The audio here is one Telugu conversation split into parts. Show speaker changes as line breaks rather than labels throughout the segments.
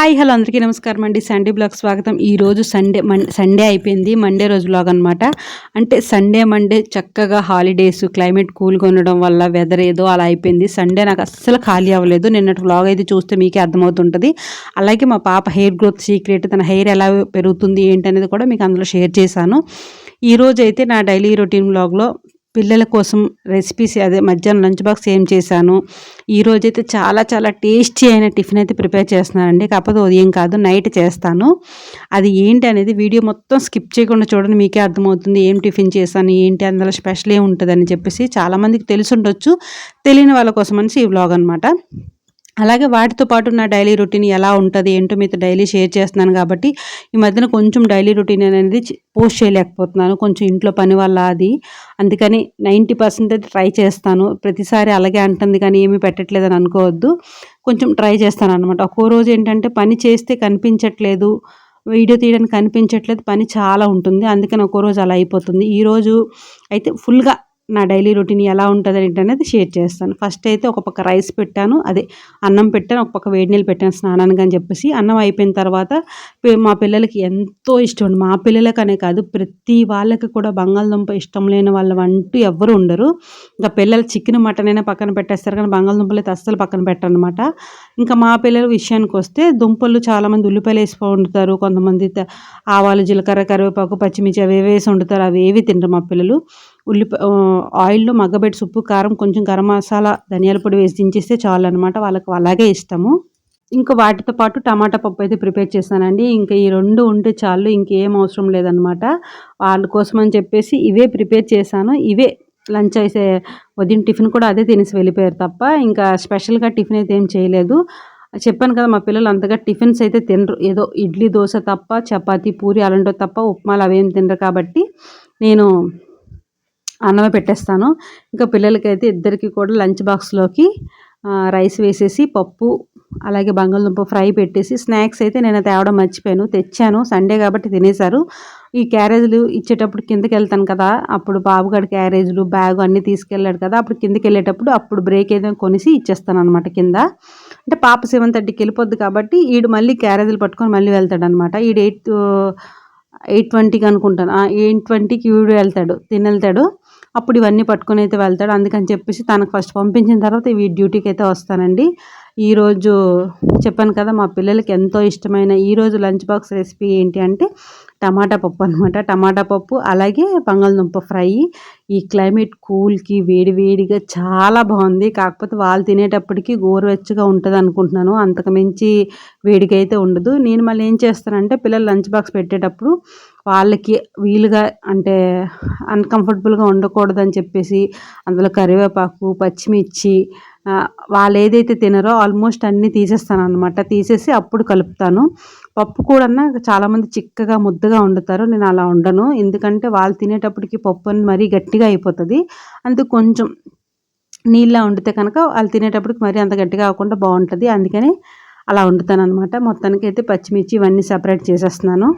హాయ్ హలో అందరికీ నమస్కారం అండి. సండే బ్లాగ్ స్వాగతం. ఈరోజు సండే మన్ సండే అయిపోయింది. మండే రోజు బ్లాగ్ అనమాట అంటే సండే మండే చక్కగా హాలిడేస్ క్లైమేట్ కూల్గా ఉండడం వల్ల వెదర్ ఏదో అలా అయిపోయింది. సండే నాకు అస్సలు ఖాళీ అవ్వలేదు. నిన్నటి బ్లాగ్ అయితే చూస్తే మీకే అర్థమవుతుంటుంది. అలాగే మా పాప హెయిర్ గ్రోత్ సీక్రెట్ తన హెయిర్ ఎలా పెరుగుతుంది ఏంటి అనేది కూడా మీకు అందులో షేర్ చేశాను. ఈరోజు అయితే నా డైలీ రొటీన్ బ్లాగ్లో పిల్లల కోసం రెసిపీస్ అదే మధ్యాహ్నం లంచ్ బాక్స్ ఏం చేశాను? ఈరోజైతే చాలా చాలా టేస్టీ అయిన టిఫిన్ అయితే ప్రిపేర్ చేస్తున్నానండి. కాకపోతే ఉదయం కాదు నైట్ చేస్తాను. అది ఏంటి అనేది వీడియో మొత్తం స్కిప్ చేయకుండా చూడండి మీకే అర్థమవుతుంది. ఏం టిఫిన్ చేశాను ఏంటి అందులో స్పెషల్ ఉంటుంది అని చెప్పేసి చాలామందికి తెలిసి ఉండొచ్చు. తెలియని వాళ్ళ కోసం అనేసి ఈ వ్లాగ్ అనమాట అలాగే వాటితో పాటు నా డైలీ రొటీన్ ఎలా ఉంటుంది ఏంటో మీతో డైలీ షేర్ చేస్తున్నాను కాబట్టి ఈ మధ్యన కొంచెం డైలీ రొటీన్ అనేది పోస్ట్ చేయలేకపోతున్నాను. కొంచెం ఇంట్లో పని వల్ల అది. అందుకని నైంటీ పర్సెంట్ అయితే ట్రై చేస్తాను. ప్రతిసారి అలాగే అంటుంది కానీ ఏమీ పెట్టట్లేదని అనుకోవద్దు. కొంచెం ట్రై చేస్తాను అనమాట ఒక్కో రోజు ఏంటంటే పని చేస్తే కనిపించట్లేదు వీడియో తీయడానికి కనిపించట్లేదు పని చాలా ఉంటుంది. అందుకని ఒక్కో రోజు అలా అయిపోతుంది. ఈరోజు అయితే ఫుల్గా నా డైలీ రొటీన్ ఎలా ఉంటుంది అనేది షేర్ చేస్తాను. ఫస్ట్ అయితే ఒక పక్క రైస్ పెట్టాను అదే అన్నం పెట్టాను ఒక పక్క వేడి నీళ్ళు పెట్టాను స్నానానికి అని చెప్పేసి అన్నం అయిపోయిన తర్వాత మా పిల్లలకి ఎంతో ఇష్టం మా పిల్లలకనే కాదు ప్రతి వాళ్ళకి కూడా బంగాళదుంప ఇష్టం లేని వాళ్ళు అంటూ ఎవ్వరు ఉండరు. ఇంకా పిల్లలు చికెన్ మటన్ అయినా పక్కన పెట్టేస్తారు కానీ బంగాళదుంపలు అయితే అస్సలు పక్కన పెట్టనమాట ఇంకా మా పిల్లల విషయానికి వస్తే దుంపలు చాలామంది ఉల్లిపాయలు వేసి వండుతారు కొంతమంది ఆవాలు జీలకర్ర కరివేపాకు పచ్చిమిర్చి అవి వేసి వండుతారు అవి ఏవి తినరు మా పిల్లలు. ఉల్లిప ఆయిల్లో మగ్గబెట్టి ఉప్పు కారం కొంచెం గరం మసాలా ధనియాల పొడి వేసి దించేస్తే చాలు అనమాట వాళ్ళకు అలాగే ఇష్టము. ఇంకా వాటితో పాటు టమాటా పప్పు అయితే ప్రిపేర్ చేశానండి ఇంకా ఈ రెండు ఉంటే చాలు ఇంకేం అవసరం లేదనమాట వాళ్ళ కోసం అని చెప్పేసి ఇవే ప్రిపేర్ చేశాను. ఇవే లంచ్ అయితే ఉదయం టిఫిన్ కూడా అదే తినేసి వెళ్ళిపోయారు తప్ప ఇంకా స్పెషల్గా టిఫిన్ అయితే ఏం చేయలేదు. చెప్పాను కదా మా పిల్లలు అంతగా టిఫిన్స్ అయితే తినరు. ఏదో ఇడ్లీ దోశ తప్ప చపాతీ పూరి అలాంటివి తప్ప ఉప్మాలు అవేం తినరు కాబట్టి నేను అన్నమే పెట్టేస్తాను. ఇంకా పిల్లలకైతే ఇద్దరికి కూడా లంచ్ బాక్స్లోకి రైస్ వేసేసి పప్పు అలాగే బంగాళదుంప ఫ్రై పెట్టేసి స్నాక్స్ అయితే నేను తేవడం మర్చిపోయాను. తెచ్చాను. సండే కాబట్టి తినేశారు. ఈ క్యారేజ్లు ఇచ్చేటప్పుడు కిందకి వెళ్తాను కదా అప్పుడు బాబుగాడి క్యారేజ్లు బ్యాగ్ అన్నీ తీసుకెళ్ళాడు కదా అప్పుడు కిందకి వెళ్ళేటప్పుడు అప్పుడు బ్రేక్ ఏదైనా కొనిసి ఇచ్చేస్తాను అనమాట కింద. అంటే పాప సెవెన్ థర్టీకి వెళ్ళిపోద్ది కాబట్టి ఈడు మళ్ళీ క్యారేజ్లు పట్టుకొని మళ్ళీ వెళ్తాడు అనమాట ఈడు ఎయిట్ ఎయిట్ ట్వంటీకి అనుకుంటాను. ఎయిట్ ట్వంటీకి వీడు వెళ్తాడు తిని వెళ్తాడు అప్పుడు ఇవన్నీ పట్టుకొని అయితే వెళ్తాడు. అందుకని చెప్పేసి తనకు ఫస్ట్ పంపించిన తర్వాత ఇవి డ్యూటీకి అయితే వస్తానండి. ఈరోజు చెప్పాను కదా మా పిల్లలకి ఎంతో ఇష్టమైన ఈరోజు లంచ్ బాక్స్ రెసిపీ ఏంటి అంటే టమాటా పప్పు అనమాట టమాటా పప్పు అలాగే బంగాళదుంప ఫ్రై. ఈ క్లైమేట్ కూల్కి వేడివేడిగా చాలా బాగుంది. కాకపోతే వాళ్ళు తినేటప్పటికి గోరువెచ్చగా ఉంటుంది అనుకుంటున్నాను అంతకు మించి వేడిగా అయితే ఉండదు. నేను మళ్ళీ ఏం చేస్తానంటే పిల్లలు లంచ్ బాక్స్ పెట్టేటప్పుడు వాళ్ళకి వీలుగా అంటే అన్కంఫర్టబుల్గా ఉండకూడదని చెప్పేసి అందులో కరివేపాకు పచ్చిమిర్చి వాళ్ళు ఏదైతే తినరో ఆల్మోస్ట్ అన్నీ తీసేస్తాను అనమాట తీసేసి అప్పుడు కలుపుతాను. పప్పు కూడా చాలామంది చిక్కగా ముద్దగా వండుతారు. నేను అలా ఉండను ఎందుకంటే వాళ్ళు తినేటప్పటికి పప్పు మరీ గట్టిగా అయిపోతుంది. అందుకు కొంచెం నీళ్ళ వండితే కనుక వాళ్ళు తినేటప్పటికి మరీ అంత గట్టిగా కాకుండా బాగుంటుంది. అందుకని అలా వండుతాను అనమాట మొత్తానికి అయితే పచ్చిమిర్చి ఇవన్నీ సపరేట్ చేసేస్తున్నాను.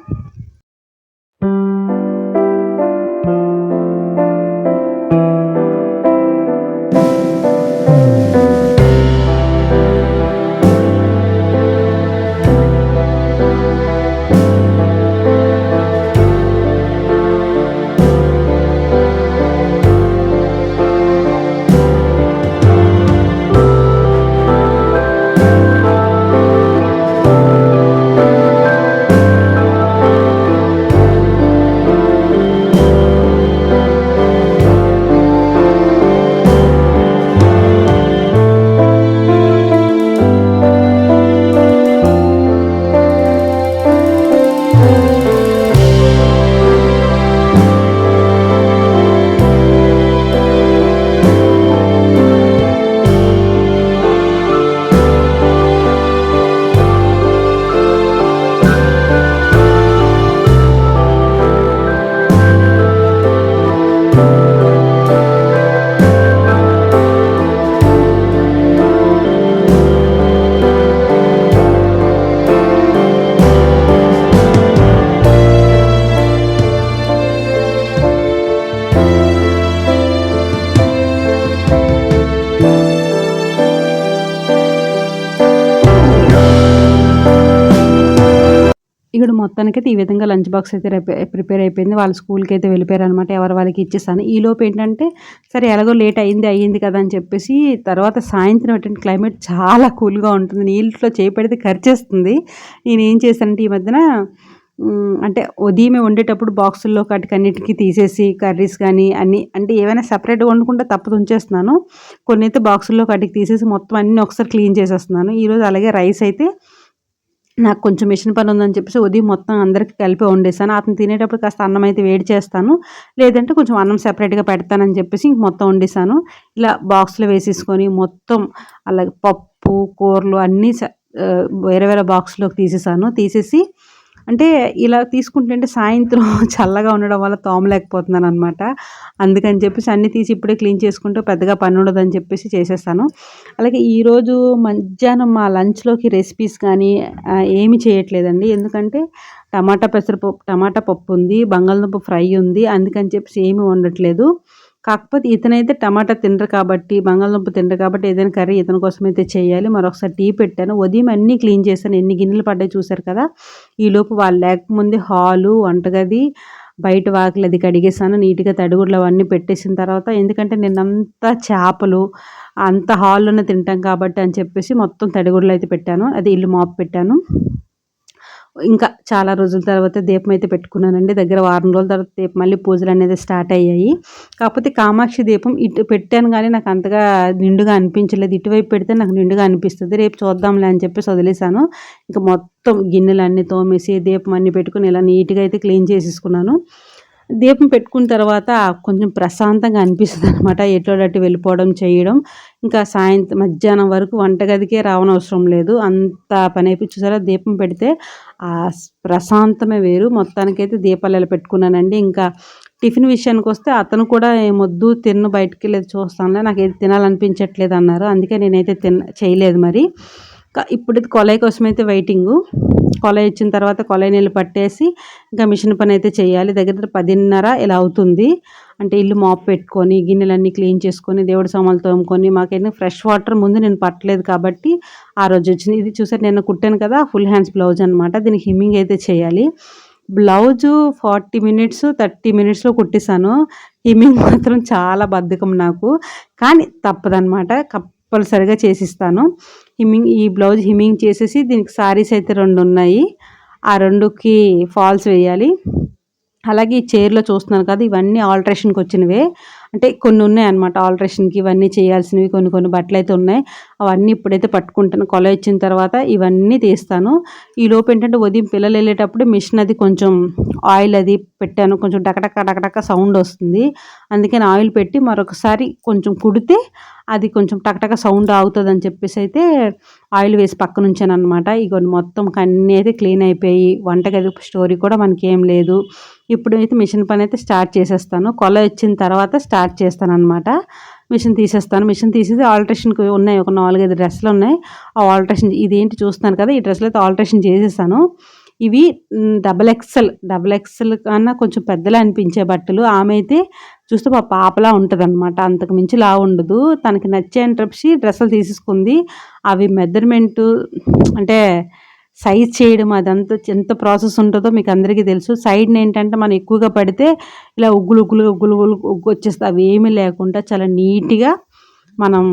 ఇక్కడ మొత్తానికైతే ఈ విధంగా లంచ్ బాక్స్ అయితే ప్రిపేర్ అయిపోయింది. వాళ్ళ స్కూల్కి అయితే వెళ్ళిపోయారు అనమాట ఎవరు వాళ్ళకి ఇచ్చేసాను. ఈ లోపు ఏంటంటే సరే ఎలాగో లేట్ అయింది అయ్యింది కదా అని చెప్పేసి తర్వాత సాయంత్రం ఏంటంటే క్లైమేట్ చాలా కూల్గా ఉంటుంది. నీళ్ళలో చేపెడితే ఖర్చేస్తుంది నేను ఏం చేశానంటే ఈ మధ్యన అంటే ఉదయమే వండేటప్పుడు బాక్సుల్లో కటికి అన్నిటికీ తీసేసి కర్రీస్ కానీ అన్నీ అంటే ఏమైనా సపరేట్గా వండుకుంటే తప్పదు ఉంచేస్తున్నాను. కొన్ని అయితే బాక్సుల్లో కటికి తీసేసి మొత్తం అన్నీ ఒకసారి క్లీన్ చేసేస్తున్నాను. ఈరోజు అలాగే రైస్ అయితే నాకు కొంచెం మిషన్ పని ఉందని చెప్పేసి ఉదయం మొత్తం అందరికీ కలిపి వండేసాను అతను తినేటప్పుడు కాస్త అన్నం అయితే వేడి చేస్తాను. లేదంటే కొంచెం అన్నం సెపరేట్గా పెడతానని చెప్పేసి ఇంక మొత్తం వండేసాను ఇలా బాక్స్లో వేసేసుకొని మొత్తం అలాగే పప్పు కూరలు అన్నీ వేరే వేరే బాక్స్లోకి తీసేసాను తీసేసి అంటే ఇలా తీసుకుంటుంటే సాయంత్రం చల్లగా ఉండడం వల్ల తోమలేకపోతున్నాను అనమాట అందుకని చెప్పేసి అన్ని తీసి ఇప్పుడే క్లీన్ చేసుకుంటూ పెద్దగా పని ఉండదని చెప్పేసి చేసేస్తాను. అలాగే ఈరోజు మధ్యాహ్నం మా లంచ్లోకి రెసిపీస్ కానీ ఏమి చేయట్లేదండి. ఎందుకంటే టమాటా పెసరపప్పు టమాటా పప్పు ఉంది బంగాళదుంప ఫ్రై ఉంది అందుకని చెప్పేసి ఏమి వండట్లేదు. కాకపోతే ఇతనైతే టమాటా తినరు కాబట్టి బంగాళదుంప తినరు కాబట్టి ఏదైనా కర్రీ ఇతని కోసం అయితే చేయాలి. మరొకసారి టీ పెట్టాను. ఉదయం అన్నీ క్లీన్ చేశాను. ఎన్ని గిన్నెలు పడ్డాయి చూశారు కదా? ఈలోపు వాళ్ళు లేకముందే హాలు వంటగది బయట వాకిలు అది కడిగేసాను నీట్గా తడిగుడ్లు అవన్నీ పెట్టేసిన తర్వాత ఎందుకంటే నిన్నంతా చేపలు అంత హాల్లోనే తింటాం కాబట్టి అని చెప్పేసి మొత్తం తడిగుడ్లు అయితే పెట్టాను. అది ఇల్లు మాపు పెట్టాను. ఇంకా చాలా రోజుల తర్వాత దీపం అయితే పెట్టుకున్నానండి. దగ్గర వారం రోజుల తర్వాత దీపం మళ్ళీ పూజలు అనేది స్టార్ట్ అయ్యాయి. కాకపోతే కామాక్షి దీపం ఇటు పెట్టాను కానీ నాకు అంతగా నిండుగా అనిపించలేదు. ఇటువైపు పెడితే నాకు నిండుగా అనిపిస్తుంది. రేపు చూద్దాంలే అని చెప్పేసి వదిలేశాను. ఇంకా మొత్తం గిన్నెలు అన్నీ తోమేసి దీపం అన్నీ పెట్టుకుని ఇలా నీట్గా అయితే క్లీన్ చేసేసుకున్నాను. దీపం పెట్టుకున్న తర్వాత కొంచెం ప్రశాంతంగా అనిపిస్తుంది అనమాట ఎటోడట్టు వెళ్ళిపోవడం చేయడం. ఇంకా సాయంత్రం మధ్యాహ్నం వరకు వంటగదికే రావనవసరం లేదు. అంత పని అయిపోయి దీపం పెడితే ఆ ప్రశాంతమే వేరు. మొత్తానికైతే దీపాలు ఎలా పెట్టుకున్నానండి. ఇంకా టిఫిన్ విషయానికి వస్తే అతను కూడా మొద్దు తిన్ను బయటికి వెళ్ళేది చూస్తానులే. నాకు ఏది తినాలనిపించట్లేదు అన్నారు. అందుకే నేనైతే తిన చేయలేదు మరి. ఇప్పుడు కొలై కోసం అయితే వెయిటింగ్ కొలై ఇచ్చిన తర్వాత కొలై నీళ్ళు పట్టేసి ఇంకా మిషన్ పని అయితే చేయాలి. దగ్గర దగ్గర పదిన్నర ఇలా అవుతుంది. అంటే ఇల్లు మాప్ పెట్టుకొని గిన్నెలన్నీ క్లీన్ చేసుకొని దేవుడి సామాన్లు తోముకొని మాకైతే ఫ్రెష్ వాటర్ ముందు నేను పట్టలేదు కాబట్టి ఆ రోజు వచ్చింది. ఇది చూసారు నేను కుట్టాను కదా ఫుల్ హ్యాండ్స్ బ్లౌజ్ అనమాట దీనికి హిమ్మింగ్ అయితే చేయాలి. బ్లౌజు ఫార్టీ మినిట్స్ థర్టీ మినిట్స్లో కుట్టిస్తాను హిమ్మింగ్ మాత్రం చాలా బద్ధకం నాకు. కానీ తప్పదనమాట కంపల్సరిగా చేసిస్తాను. హిమ్మింగ్ ఈ బ్లౌజ్ హిమ్మింగ్ చేసేసి దీనికి సారీస్ అయితే రెండు ఉన్నాయి. ఆ రెండుకి ఫాల్స్ వేయాలి. అలాగే ఈ చైర్లో చూస్తున్నాను కదా ఇవన్నీ ఆల్ట్రేషన్కి వచ్చినవే. అంటే కొన్ని ఉన్నాయి అనమాట ఆల్ట్రేషన్కి ఇవన్నీ చేయాల్సినవి కొన్ని కొన్ని బట్టలు అయితే ఉన్నాయి. అవన్నీ ఇప్పుడైతే పట్టుకుంటాను. కొల ఇచ్చిన తర్వాత ఇవన్నీ తీస్తాను. ఈ లోపు ఏంటంటే ఉదయం పిల్లలు వెళ్ళేటప్పుడు మిషన్ అది కొంచెం ఆయిల్ అది పెట్టాను. కొంచెం డకడక డకడక సౌండ్ వస్తుంది. అందుకని ఆయిల్ పెట్టి మరొకసారి కొంచెం కుడితే అది కొంచెం టకటక సౌండ్ ఆగుతుంది అని చెప్పేసి అయితే ఆయిల్ వేసి పక్కన ఉంచాను అనమాట ఇక మొత్తం కన్నీ అయితే క్లీన్ అయిపోయి వంటగది స్టోరీ కూడా మనకి ఏం లేదు. ఇప్పుడు అయితే మిషన్ పని అయితే స్టార్ట్ చేసేస్తాను. కొల వచ్చిన తర్వాత స్టార్ట్ చేస్తాను అనమాట మిషన్ తీసేస్తాను. మిషన్ తీసేసి ఆల్ట్రేషన్కి ఉన్నాయి. ఒక నాలుగైదు డ్రెస్సులు ఉన్నాయి. ఆ ఆల్ట్రేషన్ ఇదేంటి చూస్తున్నాను కదా ఈ డ్రెస్సులు అయితే ఆల్ట్రేషన్ చేసేసాను. ఇవి డబల్ ఎక్సెల్ డబల్ ఎక్సెల్ కన్నా కొంచెం పెద్దలా అనిపించే బట్టలు. ఆమె అయితే చూస్తే మా పాపలా ఉంటుంది అనమాట అంతకు మించి లా ఉండదు. తనకి నచ్చే చెప్పి డ్రెస్సులు తీసుకుంది అవి మెజర్మెంటు అంటే సైజ్ చేయడం అదంతా ఎంత ప్రాసెస్ ఉంటుందో మీకు అందరికీ తెలుసు. సైడ్ని ఏంటంటే మనం ఎక్కువగా పడితే ఇలా ఉగ్గులు ఉగ్గులు ఉగ్గులు ఉగ్గు వచ్చేస్తే అవి ఏమీ లేకుండా చాలా నీట్గా మనం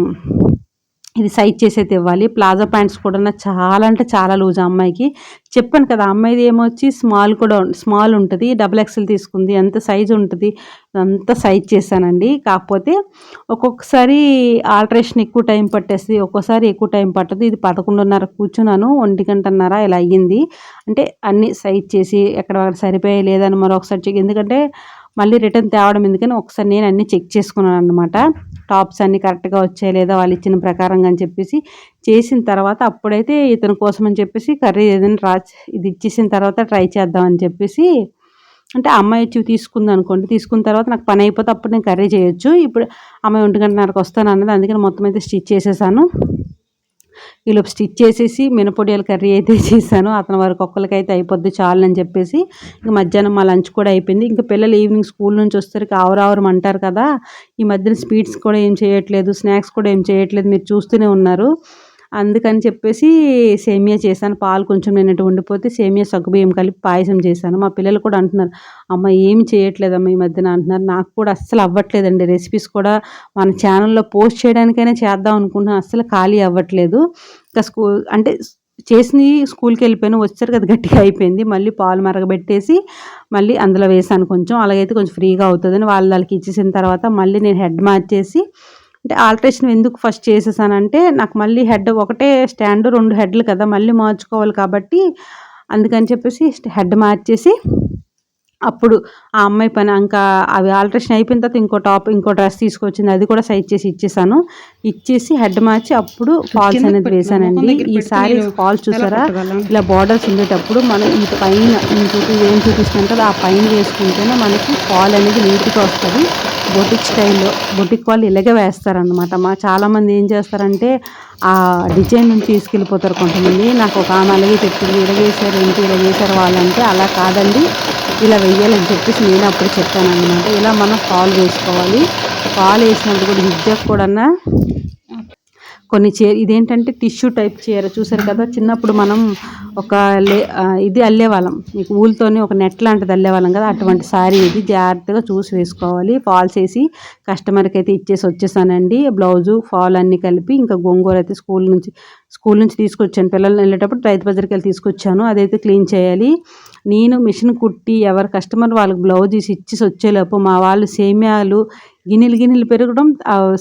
ఇది సైజ్ చేసేది ఇవ్వాలి. ప్లాజో ప్యాంట్స్ కూడా చాలా అంటే చాలా లూజ్ అమ్మాయికి. చెప్పాను కదా అమ్మాయిది ఏమొచ్చి స్మాల్ కూడా స్మాల్ ఉంటుంది డబుల్ ఎక్స్ఎల్ తీసుకుంది ఎంత సైజ్ ఉంటుంది అంత సైజ్ చేశానండి. కాకపోతే ఒక్కొక్కసారి ఆల్ట్రేషన్ ఎక్కువ టైం పట్టేస్తుంది ఒక్కోసారి ఎక్కువ టైం పట్టదు. ఇది పదకొండున్నర కూర్చున్నాను ఒంటి గంటన్నర ఇలా అయ్యింది. అంటే అన్నీ సైజ్ చేసి ఎక్కడ సరిపోయే లేదని మరొకసారి ఎందుకంటే మళ్ళీ రిటర్న్ తేవడం ఎందుకని ఒకసారి నేను అన్నీ చెక్ చేసుకున్నాను అనమాట టాప్స్ అన్నీ కరెక్ట్గా వచ్చాయి లేదా వాళ్ళు ఇచ్చిన ప్రకారంగా అని చెప్పేసి చేసిన తర్వాత అప్పుడైతే ఇతని కోసం అని చెప్పేసి కర్రీ ఏదైనా రా ఇది ఇచ్చేసిన తర్వాత ట్రై చేద్దామని చెప్పేసి అంటే అమ్మాయి వచ్చి తీసుకుంది అనుకోండి. తీసుకున్న తర్వాత నాకు పని అయిపోతే అప్పుడు నేను కర్రీ చేయొచ్చు. ఇప్పుడు అమ్మాయి ఒంటి గంటన్నరకు వస్తాను అన్నది అందుకని మొత్తం అయితే స్టిచ్ చేసేసాను. ఈలోపు స్టిచ్ చేసేసి మినపొడియాల కర్రీ అయితే చేశాను. అతని వరకు ఒక్కరికైతే అయిపోద్ది చాలు అని చెప్పేసి ఇంకా మధ్యాహ్నం మా లంచ్ కూడా అయిపోయింది. ఇంకా పిల్లలు ఈవినింగ్ స్కూల్ నుంచి వస్తారు ఆవరావరం అంటారు కదా ఈ మధ్యన స్వీట్స్ కూడా ఏం చేయట్లేదు స్నాక్స్ కూడా ఏం చేయట్లేదు మీరు చూస్తూనే ఉన్నారు. అందుకని చెప్పేసి సేమియా చేశాను. పాలు కొంచెం నిన్నట్టు ఉండిపోతే సేమియా సగ్గుబియ్యం కలిపి పాయసం చేశాను. మా పిల్లలు కూడా అంటున్నారు అమ్మ ఏమి చేయట్లేదమ్మా ఈ మధ్యన అంటున్నారు. నాకు కూడా అస్సలు అవ్వట్లేదండి. రెసిపీస్ కూడా మన ఛానల్లో పోస్ట్ చేయడానికైనా చేద్దాం అనుకుంటున్నాను. అస్సలు ఖాళీ అవ్వట్లేదు. ఇంకా స్కూల్ అంటే చేసి స్కూల్కి వెళ్ళిపోయాను వచ్చారు కదా గట్టిగా అయిపోయింది. మళ్ళీ పాలు మరగబెట్టేసి మళ్ళీ అందులో వేసాను కొంచెం. అలాగైతే కొంచెం ఫ్రీగా అవుతుందని వాళ్ళు వాళ్ళకి ఇచ్చేసిన తర్వాత మళ్ళీ నేను హెడ్ మార్చేసి అంటే ఆల్ట్రేషన్ ఎందుకు ఫస్ట్ చేసేసానంటే నాకు మళ్ళీ హెడ్ ఒకటే స్టాండ్ రెండు హెడ్లు కదా మళ్ళీ మార్చుకోవాలి కాబట్టి అందుకని చెప్పేసి హెడ్ మార్చేసి అప్పుడు ఆ అమ్మాయి పని ఇంకా అవి ఆల్ట్రేషన్ అయిపోయిన తర్వాత ఇంకో టాప్ ఇంకో డ్రెస్ తీసుకొచ్చింది. అది కూడా సైజ్ చేసి ఇచ్చేసాను. ఇచ్చేసి హెడ్ మార్చి అప్పుడు ఫాల్స్ అనేది వేసానండి ఈసారి ఫాల్స్ చూసారా? ఇలా బార్డర్స్ ఉండేటప్పుడు మనం ఈ పైన ఏం చూపిస్తున్నాం కదా ఆ పైన వేసుకుంటేనే మనకి ఫాల్ అనేది నీట్గా వస్తుంది. బొటిక్ స్టైల్లో బొటిక్ వాళ్ళు ఇలాగే వేస్తారనమాట మా చాలామంది ఏం చేస్తారంటే ఆ డిజైన్ నుంచి తీసుకెళ్ళిపోతారు కొంతమంది. నాకు ఒక ఆమె అలాగే చెప్పింది. ఇలా వేశారు ఏంటి ఇలా వేశారు వాళ్ళంటే అలా కాదండి. ఇలా వెయ్యాలని చెప్పేసి నేను అప్పుడు చెప్పాను అనమాట ఇలా మనం ఫాల్ వేసుకోవాలి. ఫాల్ వేసినప్పుడు కూడా జిగ్జాగ్ కూడా కొన్ని చీర ఇదేంటంటే టిష్యూ టైప్ చీర చూసారు కదా? చిన్నప్పుడు మనం ఒక లే ఇది అల్లేవాళ్ళం. మీకు ఊళ్ళతోనే ఒక నెట్ లాంటిది అల్లేవాళ్ళం కదా? అటువంటి శారీ ఇది. జాగ్రత్తగా చూసి వేసుకోవాలి. ఫాల్స్ వేసి కస్టమర్కి అయితే ఇచ్చేసి వచ్చేసానండి. బ్లౌజు ఫాల్ అన్నీ కలిపి ఇంకా గోంగూర అయితే స్కూల్ నుంచి స్కూల్ నుంచి తీసుకొచ్చాను. పిల్లల్ని వెళ్ళేటప్పుడు రైతు బజార్కి వెళ్ళి తీసుకొచ్చాను. అదైతే క్లీన్ చేయాలి. నేను మిషన్ కుట్టి ఎవరు కస్టమర్ వాళ్ళకి బ్లౌజ్ ఇచ్చేసి వచ్చేలోపు మా వాళ్ళు సేమ్యాలు గిన్నెలు గిన్నెలు పెరగడం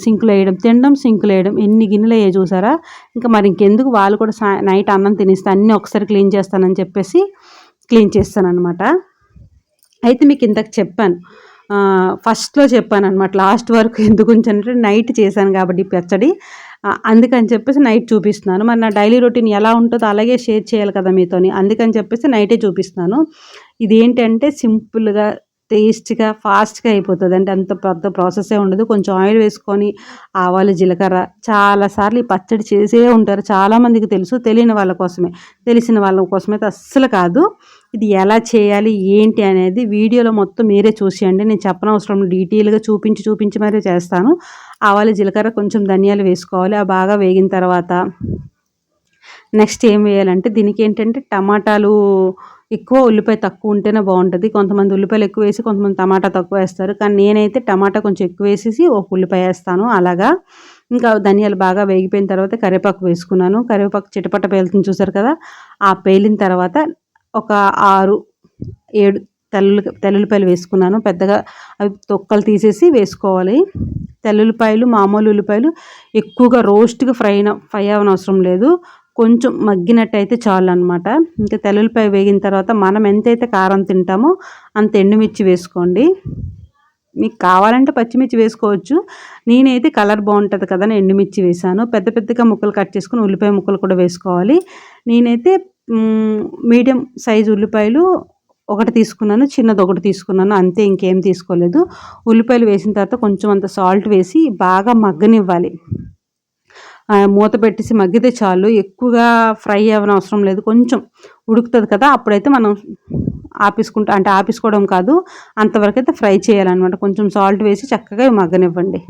సింకులు వేయడం తినడం సింకులు వేయడం ఎన్ని గిన్నెలు అయ్యాయి చూసారా? ఇంకా మరి ఇంకెందుకు? వాళ్ళు కూడా సా నైట్ అన్నం తినేస్తే అన్నీ ఒకసారి క్లీన్ చేస్తానని చెప్పేసి క్లీన్ చేస్తానమాట అయితే మీకు ఇంతకు చెప్పాను. ఫస్ట్లో చెప్పాను అనమాట లాస్ట్ వరకు ఎందుకు ఉంచానంటే నైట్ చేశాను కాబట్టి పచ్చడి. అందుకని చెప్పేసి నైట్ చూపిస్తున్నాను. మరి నా డైలీ రొటీన్ ఎలా ఉంటుందో అలాగే షేర్ చేయాలి కదా మీతోని. అందుకని చెప్పేసి నైటే చూపిస్తున్నాను. ఇది ఏంటంటే సింపుల్గా టేస్ట్గా ఫాస్ట్గా అయిపోతుంది. అంటే అంత పెద్ద ప్రాసెసే ఉండదు. కొంచెం ఆయిల్ వేసుకొని ఆవాలు జీలకర్ర చాలాసార్లు ఈ పచ్చడి చేసే ఉంటారు. చాలామందికి తెలుసు. తెలియని వాళ్ళ కోసమే. తెలిసిన వాళ్ళ కోసమైతే అస్సలు కాదు. ఇది ఎలా చేయాలి? ఏంటి అనేది వీడియోలో మొత్తం మీరే చూసేయండి. నేను చెప్పనవసరం డీటెయిల్గా చూపించి చూపించి మరీ చేస్తాను. ఆవాలు జీలకర్ర కొంచెం ధనియాలు వేసుకోవాలి. ఆ బాగా వేగిన తర్వాత నెక్స్ట్ ఏం వేయాలంటే దీనికి ఏంటంటే టమాటాలు ఎక్కువ ఉల్లిపాయ తక్కువ ఉంటేనే బాగుంటుంది. కొంతమంది ఉల్లిపాయలు ఎక్కువ వేసి కొంతమంది టమాటా తక్కువ వేస్తారు. కానీ నేనైతే టమాటా కొంచెం ఎక్కువ వేసేసి ఒక ఉల్లిపాయ వేస్తాను. అలాగా. ఇంకా ధనియాలు బాగా వేగిపోయిన తర్వాత కరివేపాకు వేసుకున్నాను. కరివేపాకు చిటపట పేలుతుంది చూసారు కదా? ఆ పేలిన తర్వాత ఒక ఆరు ఏడు తెల్లు తెల్లుల్లిపాయలు వేసుకున్నాను. పెద్దగా అవి తొక్కలు తీసేసి వేసుకోవాలి. తెల్లుల్లిపాయలు మామూలు ఉల్లిపాయలు ఎక్కువగా రోస్ట్గా ఫ్రై ఫ్రై అవ్వనవసరం లేదు. కొంచెం మగ్గినట్టయితే చాలు అనమాట ఇంకా తెల్లుల్లిపాయ వేగిన తర్వాత మనం ఎంతైతే కారం తింటామో అంత ఎండుమిర్చి వేసుకోండి. మీకు కావాలంటే పచ్చిమిర్చి వేసుకోవచ్చు. నేనైతే కలర్ బాగుంటుంది కదా అని ఎండుమిర్చి వేసాను. పెద్ద పెద్దగా ముక్కలు కట్ చేసుకుని ఉల్లిపాయ ముక్కలు కూడా వేసుకోవాలి. నేనైతే మీడియం సైజు ఉల్లిపాయలు ఒకటి తీసుకున్నాను చిన్నది ఒకటి తీసుకున్నాను అంతే ఇంకేం తీసుకోలేదు. ఉల్లిపాయలు వేసిన తర్వాత కొంచెం అంత సాల్ట్ వేసి బాగా మగ్గనివ్వాలి. మూత పెట్టేసి మగ్గితే చాలు. ఎక్కువగా ఫ్రై అవ్వని అవసరం లేదు. కొంచెం ఉడుకుతుంది కదా అప్పుడైతే మనం ఆపేసుకుంటా అంటే ఆపేసుకోవడం కాదు అంతవరకు అయితే ఫ్రై చేయాలన్నమాట. కొంచెం సాల్ట్ వేసి చక్కగా మగ్గనివ్వండి.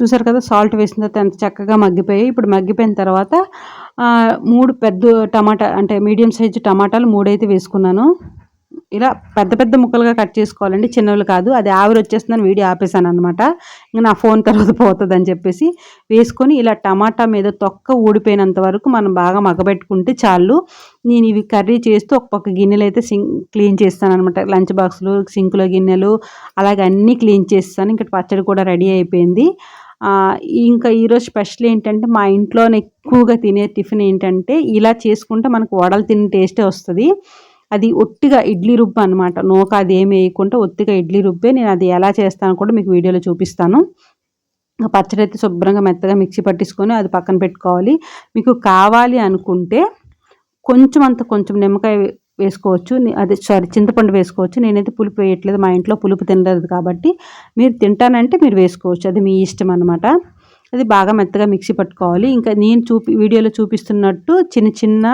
చూసారు కదా సాల్ట్ వేసిన తర్వాత ఎంత చక్కగా మగ్గిపోయాయి. ఇప్పుడు మగ్గిపోయిన తర్వాత మూడు పెద్ద టమాటా అంటే మీడియం సైజు టమాటాలు మూడైతే వేసుకున్నాను. ఇలా పెద్ద పెద్ద ముక్కలుగా కట్ చేసుకోవాలండి. చిన్నవి కాదు అది ఆవిరి వచ్చేస్తుందని వీడియో ఆపేసాను అనమాట ఇంకా నా ఫోన్ తర్వాత పోతుంది అని చెప్పేసి వేసుకొని ఇలా టమాటా మీద తొక్క ఊడిపోయినంత వరకు మనం బాగా మగబెట్టుకుంటే చాలు. నేను ఇవి కర్రీ చేస్తూ ఒక పక్క గిన్నెలు అయితే సింక్ క్లీన్ చేస్తాను అనమాట లంచ్ బాక్సులు సింకులో గిన్నెలు అలాగే అన్నీ క్లీన్ చేస్తాను. ఇంకా పచ్చడి కూడా రెడీ అయిపోయింది. ఇంకా ఈరోజు స్పెషల్ ఏంటంటే మా ఇంట్లోనే ఎక్కువగా తినే టిఫిన్ ఏంటంటే ఇలా చేసుకుంటే మనకు వడలు తినే టేస్టే వస్తుంది. అది ఒట్టిగా ఇడ్లీ రుబ్బు అనమాట నూక అది ఏమి వేయకుండా ఒత్తిగా ఇడ్లీ రుబ్బే నేను అది ఎలా చేస్తాను కూడా మీకు వీడియోలో చూపిస్తాను. పచ్చడి అయితే శుభ్రంగా మెత్తగా మిక్సీ పట్టించుకొని అది పక్కన పెట్టుకోవాలి. మీకు కావాలి అనుకుంటే కొంచెం అంత కొంచెం నిమ్మకాయ వేసుకోవచ్చు. అదే సారీ చింతపండు వేసుకోవచ్చు. నేనైతే పులుపు వేయట్లేదు. మా ఇంట్లో పులుపు తినలేదు కాబట్టి మీరు తింటానంటే మీరు వేసుకోవచ్చు. అది మీ ఇష్టం అనమాట అది బాగా మెత్తగా మిక్సీ పట్టుకోవాలి. ఇంకా నేను చూపి వీడియోలో చూపిస్తున్నట్టు చిన్న చిన్న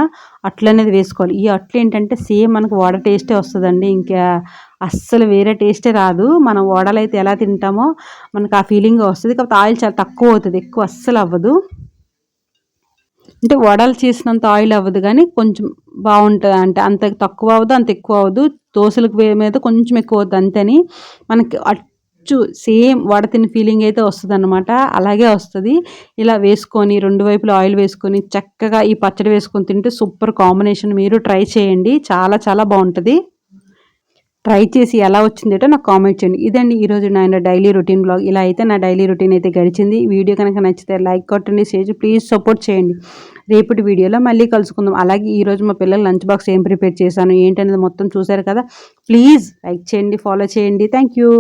అట్లు అనేది వేసుకోవాలి. ఈ అట్లు ఏంటంటే సేమ్ మనకు వడ టేస్టే వస్తుందండి. ఇంకా అస్సలు వేరే టేస్టే రాదు. మనం వడలు అయితే ఎలా తింటామో మనకు ఆ ఫీలింగ్ వస్తుంది. కాకపోతే ఆయిల్ చాలా తక్కువ అవుతుంది. ఎక్కువ అస్సలు అవ్వదు. అంటే వడలు చేసినంత ఆయిల్ అవ్వదు కానీ కొంచెం బాగుంటుంది అంటే అంత తక్కువ అవ్వదు అంత ఎక్కువ అవ్వదు. దోశలకు మీద కొంచెం ఎక్కువ అవుతుంది అంతేని. మనకి అచ్చు సేమ్ వడ తిని ఫీలింగ్ అయితే వస్తుంది అనమాట అలాగే వస్తుంది. ఇలా వేసుకొని రెండు వైపులా ఆయిల్ వేసుకొని చక్కగా ఈ పచ్చడి వేసుకొని తింటే సూపర్ కాంబినేషన్ మీరు ట్రై చేయండి. చాలా చాలా బాగుంటుంది. ట్రై చేసి ఎలా వచ్చిందేటో నాకు కామెంట్ చేయండి. ఇదండి ఈరోజు నా డైలీ రొటీన్ బ్లాగ్. ఇలా అయితే నా డైలీ రొటీన్ అయితే గడిచింది. వీడియో కనుక నచ్చితే లైక్ కొట్టండి షేర్ ప్లీజ్ సపోర్ట్ చేయండి. రేపటి వీడియోలో మళ్ళీ కలుసుకుందాం. అలాగే ఈరోజు మా పిల్లలు లంచ్ బాక్స్ ఏం ప్రిపేర్ చేశాను ఏంటనేది మొత్తం చూశారు కదా ప్లీజ్ లైక్ చేయండి ఫాలో చేయండి. Thank you.